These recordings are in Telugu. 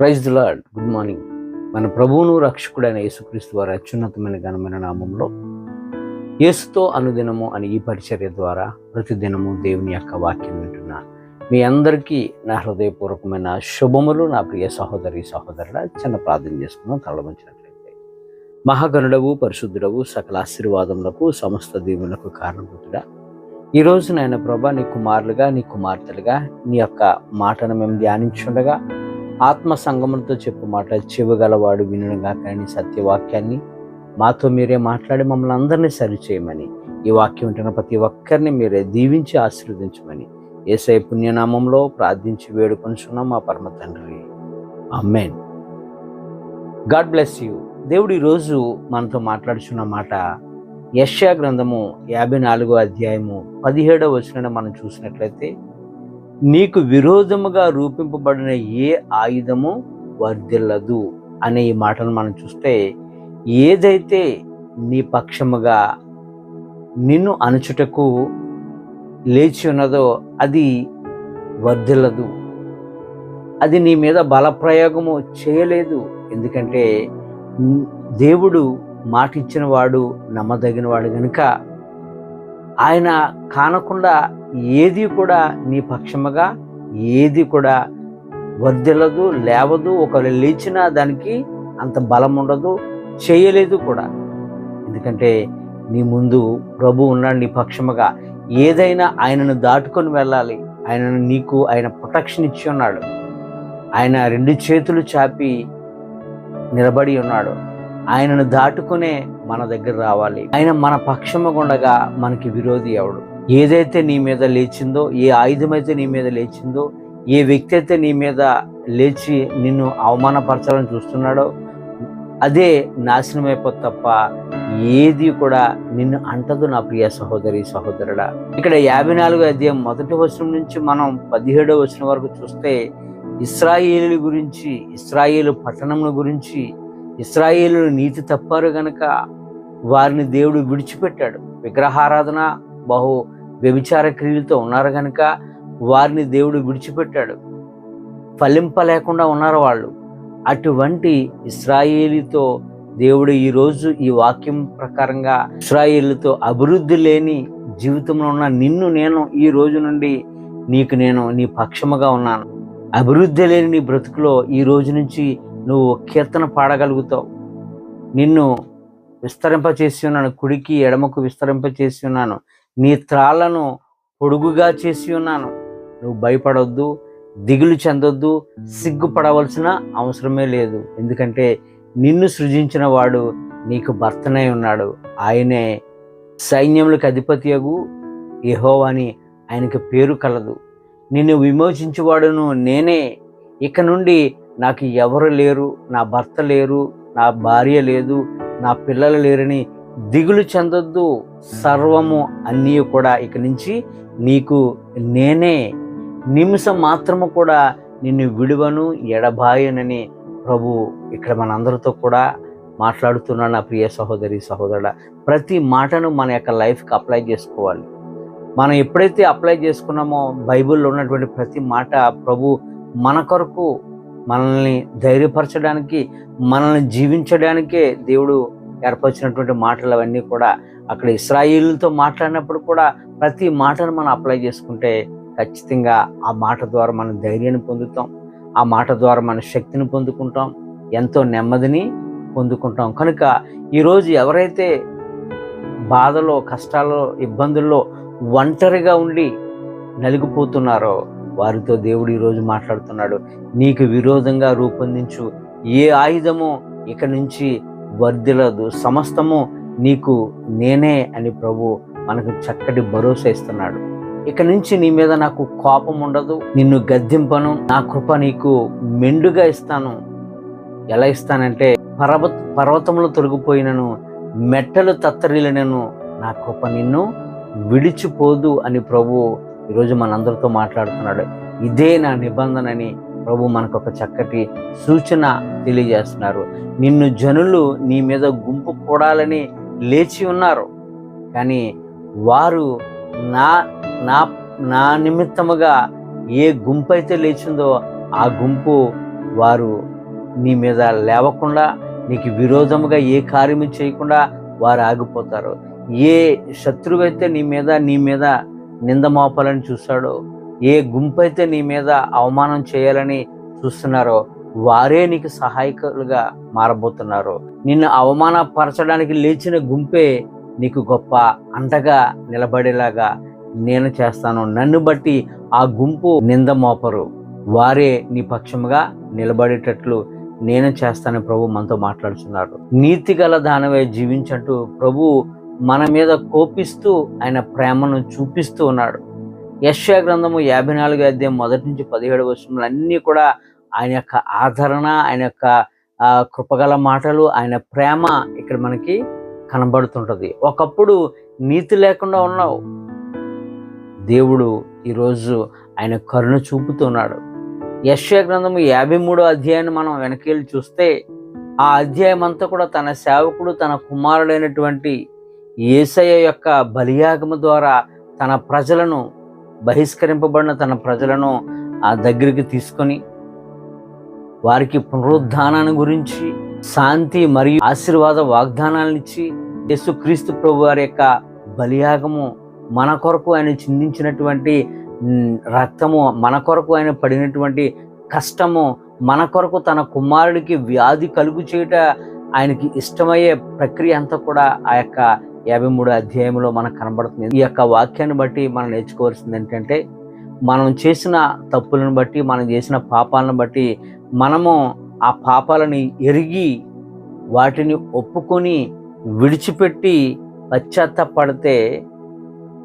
Praise the Lord. Good morning. మన ప్రభువును రక్షకుడైన యేసుక్రీస్తు వారి అత్యున్నతమైన ఘనమైన నామంలో యేసుతో అనుదినము అని ఈ పరిచర్య ద్వారా ప్రతిదినము దేవుని యొక్క వాక్యం వింటున్న. మీ అందరికీ నా హృదయపూర్వకమైన శుభములు నా ప్రియ సహోదరి సహోదరుల చిన్న ప్రార్థన చేసుకున్నాం తలవంచినట్లయితే మహాగణుడవు పరిశుద్ధుడవు సకల ఆశీర్వాదములకు సమస్త దీవులకు కారణభూతుడా. ఈ రోజు నాయన ప్రభా నీ కుమారులుగా నీ కుమార్తెలుగా నీ యొక్క మాటను మేము ధ్యానించుండగా ఆత్మ సంగములతో చెప్పు మాట చెవుగలవాడు వినుగా కానీ సత్యవాక్యాన్ని మాతో మీరే మాట్లాడి మమ్మల్ని అందరినీ సరిచేయమని ఈ వాక్యం ఉంటున్న ప్రతి ఒక్కరిని మీరే దీవించి ఆశీర్వదించమని ఏసై పుణ్యనామంలో ప్రార్థించి వేడుకొనిచున్నాం మా పరమ తండ్రి. Amen God bless you. దేవుడు ఈరోజు మనతో మాట్లాడుచున్న మాట యష్యా గ్రంథము యాభై నాలుగో అధ్యాయము పదిహేడో వచనం మనం చూసినట్లయితే నీకు విరోధముగా రూపింపబడిన ఏ ఆయుధము వర్ధిల్లదు అనే ఈ మాటను మనం చూస్తే ఏదైతే నీ పక్షముగా నిన్ను అణచుటకు లేచి ఉన్నదో అది వర్ధిల్లదు. అది నీ మీద బలప్రయోగము చేయలేదు. ఎందుకంటే దేవుడు మాట ఇచ్చిన వాడు నమ్మదగిన వాడు కనుక ఆయన కానకుండా ఏది కూడా నీ పక్షముగా ఏది కూడా వర్ధిల్లదు లేవదు ఒకవేళ లేచినా దానికి అంత బలం ఉండదు చేయలేదు కూడా. ఎందుకంటే నీ ముందు ప్రభు ఉన్నాడు నీ పక్షముగా. ఏదైనా ఆయనను దాటుకొని వెళ్ళాలి. ఆయనను నీకు ఆయన ప్రొటెక్షన్ ఇచ్చి ఉన్నాడు. ఆయన రెండు చేతులు చాపి నిలబడి ఉన్నాడు. ఆయనను దాటుకునే మన దగ్గర రావాలి. ఆయన మన పక్షముగా ఉండగా మనకి విరోధి ఎవడు? ఏదైతే నీ మీద లేచిందో ఏ ఆయుధం అయితే నీ మీద లేచిందో ఏ వ్యక్తి అయితే నీ మీద లేచి నిన్ను అవమానపరచాలని చూస్తున్నాడో అదే నాశనం అయిపోతుంది తప్ప ఏది కూడా నిన్ను అంటదు నా ప్రియ సహోదరి సహోదరుడా. ఇక్కడ యాభై నాలుగు అధ్యాయం మొదటి వచనం నుంచి మనం పదిహేడో వచనం వరకు చూస్తే ఇస్రాయేలు గురించి ఇస్రాయేలు పట్టణముల గురించి ఇస్రాయేలు నీతి తప్పారు గనక వారిని దేవుడు విడిచిపెట్టాడు. విగ్రహారాధన బహు వ్యభిచార క్రియలతో ఉన్నారు కనుక వారిని దేవుడు విడిచిపెట్టాడు. ఫలింపలేకుండా ఉన్నారు వాళ్ళు. అటువంటి ఇస్రాయేలీతో దేవుడు ఈరోజు ఈ వాక్యం ప్రకారంగా ఇస్రాయేలుతో అభివృద్ధి లేని జీవితంలో ఉన్న నిన్ను నేను ఈ రోజు నుండి నీకు నేను నీ పక్షముగా ఉన్నాను. అభివృద్ధి లేని నీ బ్రతుకులో ఈ రోజు నుంచి నువ్వు కీర్తన పాడగలుగుతావు. నిన్ను విస్తరింపచేసి ఉన్నాను కుడికి ఎడమకు విస్తరింపచేసి ఉన్నాను. నీ త్రాళ్ళను పొడుగుగా చేసి ఉన్నాను. నువ్వు భయపడొద్దు దిగులు చెందొద్దు సిగ్గుపడవలసిన అవసరమే లేదు. ఎందుకంటే నిన్ను సృజించిన వాడు నీకు భర్తనై ఉన్నాడు. ఆయనే సైన్యములకు అధిపతియగు యెహోవా అని ఆయనకు పేరు కలదు. నిన్ను విమోచించేవాడును నేనే. ఇక నుండి నాకు ఎవరు లేరు నా భర్త లేరు నా భార్య లేదు నా పిల్లలు లేరని దిగులు చెందొద్దు. సర్వము అన్నీ కూడా ఇక నుంచి నీకు నేనే. నిమిషం మాత్రము కూడా నిన్ను విడువను ఎడబాయనని ప్రభు ఇక్కడ మనందరితో కూడా మాట్లాడుతున్నాడు నా ప్రియ సహోదరి సహోదరుడ. ప్రతి మాటను మన యొక్క లైఫ్కి అప్లై చేసుకోవాలి. మనం ఎప్పుడైతే అప్లై చేసుకున్నామో బైబిల్లో ఉన్నటువంటి ప్రతి మాట ప్రభు మన కొరకు మనల్ని ధైర్యపరచడానికి మనల్ని జీవించడానికే దేవుడు ఏర్పరిచినటువంటి మాటలు అవన్నీ కూడా అక్కడ ఇస్రాయిల్తో మాట్లాడినప్పుడు కూడా ప్రతి మాటను మనం అప్లై చేసుకుంటే ఖచ్చితంగా ఆ మాట ద్వారా మనం ధైర్యాన్ని పొందుతాం. ఆ మాట ద్వారా మన శక్తిని పొందుకుంటాం. ఎంతో నెమ్మదిని పొందుకుంటాం. కనుక ఈరోజు ఎవరైతే బాధలో కష్టాల్లో ఇబ్బందుల్లో ఒంటరిగా ఉండి నలిగిపోతున్నారో వారితో దేవుడు ఈరోజు మాట్లాడుతున్నాడు. నీకు విరోధంగా రూపొందించు. ఏ ఆయుధము ఇక నుంచి వర్ధిలదు సమస్తము నీకు నేనే అని ప్రభు మనకు చక్కటి భరోసా ఇస్తున్నాడు. ఇక నుంచి నీ మీద నాకు కోపం ఉండదు. నిన్ను గద్దింపను. నా కృప నీకు మెండుగా ఇస్తాను. ఎలా ఇస్తానంటే పర్వత పర్వతములు తొలగిపోయినను మెట్టలు తత్తరిలినను నా కృప నిన్ను విడిచిపోదు అని ప్రభు ఈరోజు మనందరితో మాట్లాడుతున్నాడు. ఇదే నా నిబంధనని ప్రభు మనకు ఒక చక్కటి సూచన తెలియజేస్తున్నారు. నిన్ను జనులు నీ మీద గుంపు కూడాలని లేచి ఉన్నారు. కానీ వారు నా నా నా నిమిత్తముగా ఏ గుంపు అయితే లేచిందో ఆ గుంపు వారు నీ మీద లేవకుండా నీకు విరోధముగా ఏ కార్యము చేయకుండా వారు ఆగిపోతారు. ఏ శత్రువు అయితే నీ మీద నీ మీద నింద మోపాలని చూస్తాడో ఏ గుంపు అయితే నీ మీద అవమానం చేయాలని చూస్తున్నారో వారే నీకు సహాయకులుగా మారబోతున్నారు. నిన్ను అవమానపరచడానికి లేచిన గుంపే నీకు గొప్ప అంటగా నిలబడేలాగా నేను చేస్తాను. నన్ను బట్టి ఆ గుంపు నింద మోపరు. వారే నీ పక్షముగా నిలబడేటట్లు నేను చేస్తాను ప్రభు మనతో మాట్లాడుతున్నారు. నీతి గల దానవే జీవించంటూ ప్రభు మన మీద కోపిస్తూ ఆయన ప్రేమను చూపిస్తూ ఉన్నాడు. యశ్యా గ్రంథము యాభై నాలుగు అధ్యాయం మొదటి నుంచి పదిహేడు వర్షములు అన్నీ కూడా ఆయన యొక్క ఆదరణ ఆయన యొక్క కృపగల మాటలు ఆయన ప్రేమ ఇక్కడ మనకి కనబడుతుంటుంది. ఒకప్పుడు నీతి లేకుండా ఉన్నావు. దేవుడు ఈరోజు ఆయన కరుణ చూపుతున్నాడు. యశ్వ గ్రంథము యాభై మూడో అధ్యాయాన్ని మనం వెనకెళ్ళి చూస్తే ఆ అధ్యాయం అంతా కూడా తన సేవకుడు తన కుమారుడైనటువంటి ఏసయ్య యొక్క బలియాగము ద్వారా తన ప్రజలను బహిష్కరింపబడిన తన ప్రజలను ఆ దగ్గరికి తీసుకొని వారికి పునరుద్ధానాన్ని గురించి శాంతి మరియు ఆశీర్వాద వాగ్దానాలను ఇచ్చి యేసుక్రీస్తు ప్రభు వారి యొక్క బలియాగము మన కొరకు ఆయన చిందించినటువంటి రక్తము మన కొరకు ఆయన పడినటువంటి కష్టము మన కొరకు తన కుమారుడికి వ్యాధి కలుగు చేయుట ఆయనకి ఇష్టమయ్యే ప్రక్రియ అంతా కూడా ఆ యొక్క యాభై మూడు అధ్యాయంలో మనకు కనబడుతుంది. ఈ యొక్క వాక్యాన్ని బట్టి మనం నేర్చుకోవాల్సింది ఏంటంటే మనం చేసిన తప్పులను బట్టి మనం చేసిన పాపాలను బట్టి మనము ఆ పాపాలని ఎరిగి వాటిని ఒప్పుకొని విడిచిపెట్టి పశ్చాత్తపడితే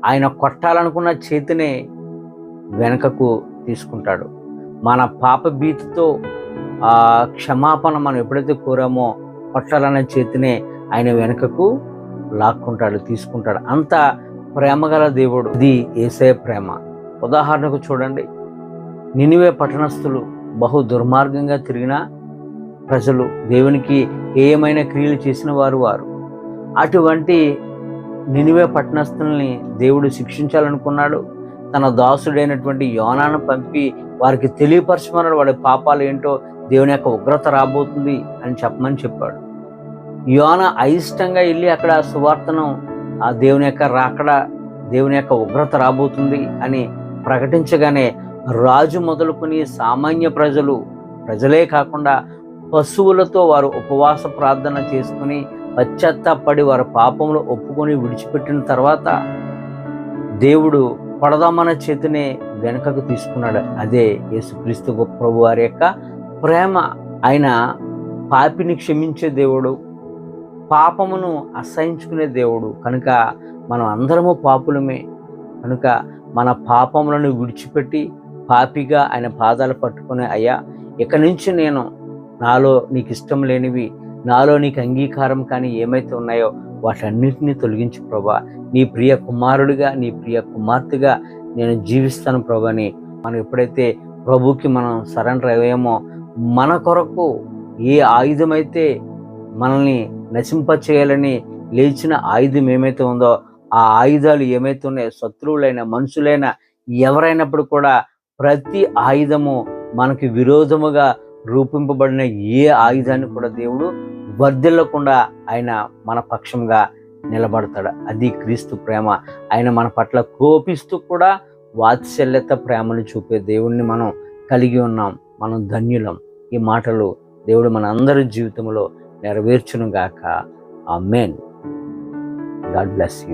ఆయన కొట్టాలనుకున్న చేతినే వెనకకు తీసుకుంటాడు. మన పాప భీతితో క్షమాపణ మనం ఎప్పుడైతే కోరామో కొట్టాలన్న చేతినే ఆయన వెనుకకు లాక్కుంటాడు తీసుకుంటాడు. అంత ప్రేమగల దేవుడు. ఇది ఏసే ప్రేమ. ఉదాహరణకు చూడండి. నినివే పట్టణస్థులు బహు దుర్మార్గంగా తిరిగిన ప్రజలు దేవునికి ఏమైనా క్రియలు చేసిన వారు వారు. అటువంటి నినివే పట్టణస్థుల్ని దేవుడు శిక్షించాలనుకున్నాడు. తన దాసుడైనటువంటి యోనాను పంపి వారికి తెలియపరచమన్నాడు. వాడి పాపాలు ఏంటో దేవుని యొక్క ఉగ్రత రాబోతుంది అని చెప్పమని చెప్పాడు. యోన అయిష్టంగా వెళ్ళి అక్కడ సువార్తను ఆ దేవుని యొక్క రాకడ దేవుని యొక్క ఉగ్రత రాబోతుంది అని ప్రకటించగానే రాజు మొదలుకొని సామాన్య ప్రజలు ప్రజలే కాకుండా పశువులతో వారు ఉపవాస ప్రార్థన చేసుకుని పశ్చాత్తాపడి వారి పాపములు ఒప్పుకొని విడిచిపెట్టిన తర్వాత దేవుడు పడదామన్న చేతినే వెనుకకు తీసుకున్నాడు. అదే యేసుక్రీస్తు ప్రభు వారి యొక్క ప్రేమ. ఆయన పాపిని క్షమించే దేవుడు పాపమును అసహించుకునే దేవుడు. కనుక మనం అందరము పాపులమే. కనుక మన పాపములను విడిచిపెట్టి పాపిగా ఆయన పాదాలు పట్టుకునే అయ్యా ఇక నుంచి నేను నాలో నీకు ఇష్టం లేనివి నాలో నీకు అంగీకారం కానీ ఏమైతే ఉన్నాయో వాటన్నిటిని తొలగించు ప్రభా. నీ ప్రియ కుమారుడిగా నీ ప్రియ కుమార్తెగా నేను జీవిస్తాను ప్రభాని. మనం ఎప్పుడైతే ప్రభుకి మనం సరెండర్ అయ్యామో మన కొరకు ఏ ఆయుధమైతే మనల్ని నశింప చేయాలని లేచిన ఆయుధం ఏమైతే ఉందో ఆ ఆయుధాలు ఏమైతే ఉన్నాయో శత్రువులైన మనుషులైన ఎవరైనప్పుడు కూడా ప్రతి ఆయుధము మనకి విరోధముగా రూపింపబడిన ఏ ఆయుధాన్ని కూడా దేవుడు వర్ధిల్లకుండా ఆయన మన పక్షంగా నిలబడతాడు. అది క్రీస్తు ప్రేమ. ఆయన మన పట్ల కోపిస్తూ కూడా వాత్సల్యత ప్రేమను చూపే దేవుణ్ణి మనం కలిగి ఉన్నాం. మనం ధన్యులం. ఈ మాటలు దేవుడు మన అందరి జీవితంలో నెరవేర్చును గాక ఆ మెయిన్ గాడ్ బ్లెస్ యూ.